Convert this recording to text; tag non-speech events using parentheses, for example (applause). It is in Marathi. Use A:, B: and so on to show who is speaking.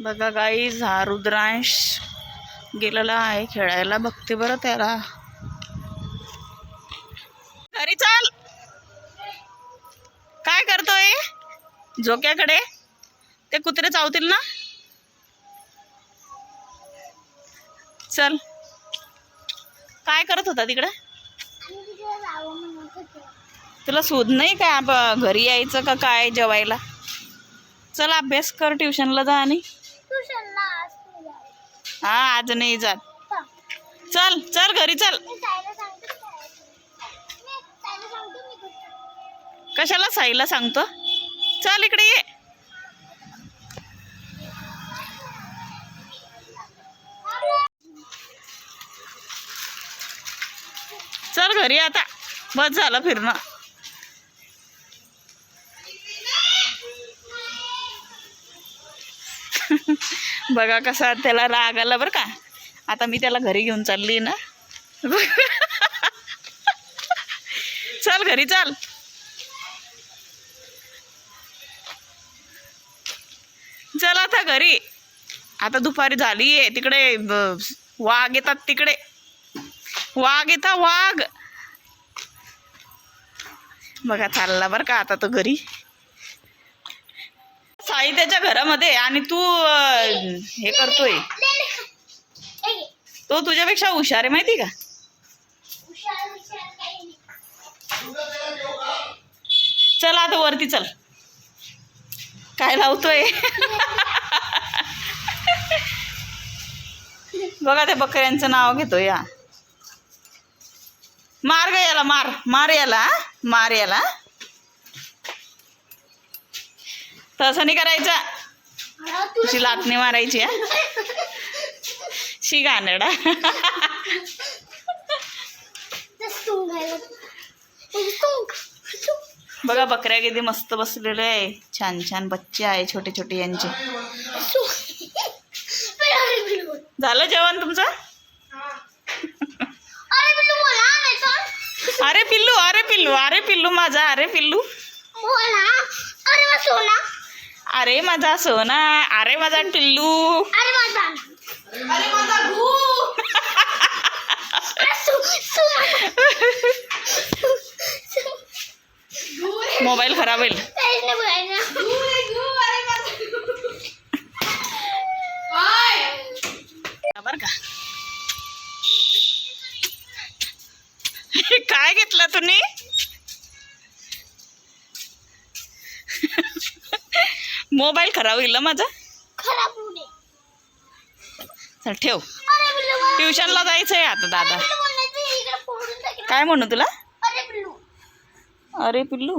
A: बघा गाईज हा रुद्रांश गेलेला आहे खेळायला. बघते बरं त्याला. घरी चाल. काय करतोय? झोक्याकडे? ते कुत्रे चावतील ना? चल. काय करत होता तिकडे? तुला शोध नाही का? घरी यायचं का काय? जेवायला. चल अभ्यास कर ट्युशनला जा आणि. हा आज नाही जात. चल चल घरी चल. कशाला साईला सांगतो? चल इकडे ये. चल घरी आता. बस झालं फिरणं. बघा कसा त्याला राग आला बरं का. आता मी त्याला घरी घेऊन चालली ना. चल घरी चल. चल आता घरी. आता दुपारी झाली आहे तिकडे वाघ येतात तिकडे. वाघ येता वाघ. बघा चालला बरं का आता तो घरी. आई त्याच्या घरामध्ये आणि तू हे करतोय. तो तुझ्यापेक्षा हुशार आहे माहिती का? चल आता वरती चल. काय लावतोय? बघा त्या बकऱ्यांचं नाव घेतोय या मार ग याला मार. मार याला मार याला. तसं नाही करायचा. तुझी लाटणी मारायची हा? शी गानडा बघा बकऱ्या किती मस्त बसलेले आहे. छान छान बच्चे आहे छोटे छोटे यांचे. झालं जेवण तुमचं? अरे पिल्लू अरे पिल्लू अरे पिल्लू माझा अरे पिल्लू. अरे माझा सोना अरे माझा टिल्लू. (laughs) मोबाईल खराब होईल. बर का. (laughs) काय घेतलं तुम्ही? मोबाईल खराब होईल ना माझा?
B: खराब
A: चल ठेव. ट्युशनला जायचं आहे आता दादा. काय म्हणू तुला?
B: अरे
A: पिल्लू